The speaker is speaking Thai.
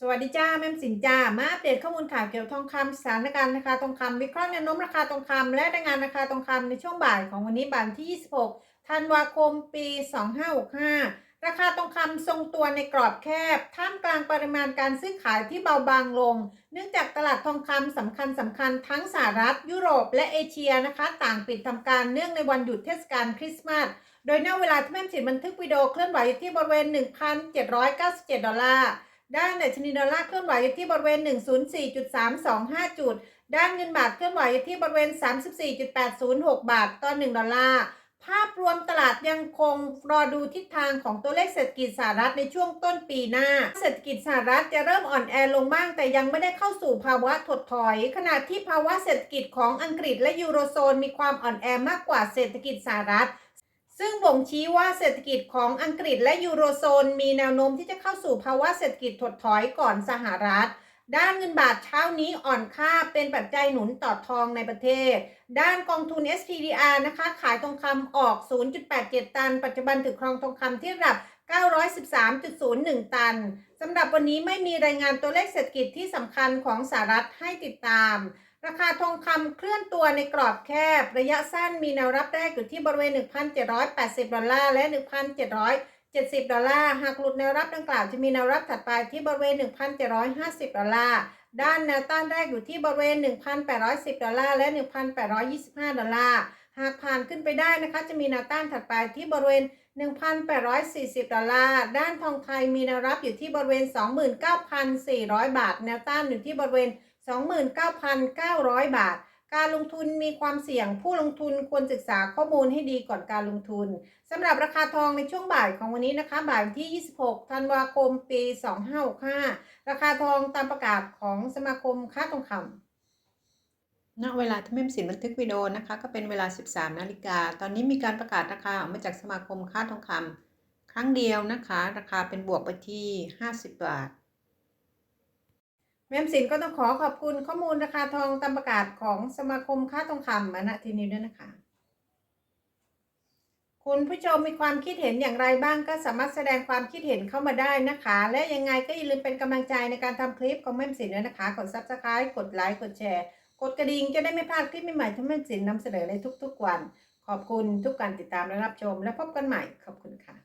สวัสดีจ้าแม่สินจ้ามาอัปเดตข้อมูลข่าวเกี่ยวกับทองคำสถานการณ์ราคาทองคำวิเคราะห์แนวโน้มราคาทองคำและรายงานราคาทองคำในช่วงบ่ายของวันนี้บ่ายที่ 26 ธันวาคม ปี 2565 ราคาทองคำทรงตัวในกรอบแคบ ท่ามกลางปริมาณการซื้อขายที่เบาบางลง เนื่องจากตลาดทองคำสำคัญสำคัญทั้งสหรัฐ ยุโรปและเอเชียนะคะ ต่างปิดทำการเนื่องในวันหยุดเทศกาลคริสต์มาสโดยณเวลาที่แม่สินบันทึกวิดีโอเคลื่อนไหวที่บริเวณ 1,797 ดอลลาร์ ด้านดัชนีดอลลาร์เคลื่อนไหวอยู่ที่บริเวณ 104.325 จุด ด้านเงินบาทเคลื่อนไหวอยู่ที่บริเวณ 34.806 บาทต่อ 1 ดอลลาร์ ภาพรวมตลาดยังคงรอดูทิศทางของตัวเลขเศรษฐกิจสหรัฐในช่วงต้นปีหน้า เศรษฐกิจสหรัฐจะเริ่มอ่อนแอลงบ้างแต่ยังไม่ได้เข้าสู่ภาวะถดถอย ขณะที่ภาวะเศรษฐกิจของอังกฤษและยูโรโซนมีความอ่อนแอมากกว่าเศรษฐกิจสหรัฐ ซึ่งบ่งชี้ว่าเศรษฐกิจของอังกฤษและยูโรโซน มีแนวโน้มที่จะเข้าสู่ภาวะเศรษฐกิจถดถอยก่อนสหรัฐ ด้านเงินบาทเช้านี้อ่อนค่าเป็นปัจจัยหนุนต่อทองในประเทศ ด้านกองทุน SPDR นะคะขายทองคำออก 0.87 ตัน ปัจจุบันถือครองทองคำที่ระดับ 913.01 ตันสำหรับวันนี้ไม่มีรายงานตัวเลขเศรษฐกิจที่สำคัญของสหรัฐให้ติดตาม ราคาทองคำเคลื่อนตัวในกรอบแคบ ระยะสั้นมีแนวรับแรกอยู่ที่บริเวณ 1,780 ดอลลาร์และ 1,770 ดอลลาร์ หากหลุดแนวรับดังกล่าวจะมีแนวรับถัดไปที่บริเวณ 1,750 ดอลลาร์ ด้านแนวต้านแรกอยู่ที่บริเวณ 1,810 ดอลลาร์และ 1,825 ดอลลาร์ หากผ่านขึ้นไปได้นะคะจะมีแนวต้านถัดไปที่บริเวณ 1,840 ดอลลาร์ ด้านทองไทยมีแนวรับอยู่ที่บริเวณ 29,400 บาท แนวต้านอยู่ที่บริเวณ 29,900 บาท การลงทุนมีความเสี่ยง ผู้ลงทุนควรศึกษาข้อมูลให้ดีก่อนการลงทุนสำหรับราคาทองในช่วงบ่ายของวันนี้นะคะบ่ายวันที่ 26 ธันวาคม ปี 2565 ราคาทองตามประกาศของสมาคมค้าทองคำณเวลาที่แม่มสินบันทึกวิดีโอนะคะ ก็เป็นเวลา 13 นาฬิกา ตอนนี้มีการประกาศราคาออกมาจากสมาคมค้าทองคำครั้งเดียวนะคะ ราคาเป็นบวกไปที่ 50 บาท แม่มสินก็ต้องขอขอบคุณข้อมูลราคาทองตามประกาศของสมาคมค้าทองคำมาณที่นี้ด้วยนะคะ คุณผู้ชมมีความคิดเห็นอย่างไรบ้างก็สามารถแสดงความคิดเห็นเข้ามาได้นะคะ และยังไงก็อย่าลืมเป็นกำลังใจในการทำคลิปของแม่มสินด้วยนะคะ กด subscribe กดไลค์กดแชร์ กดกระดิ่งจะได้ไม่พลาดคลิปใหม่ๆที่แม่มสินนำเสนอในทุกๆวัน ขอบคุณทุกการติดตามและรับชม และพบกันใหม่ขอบคุณค่ะ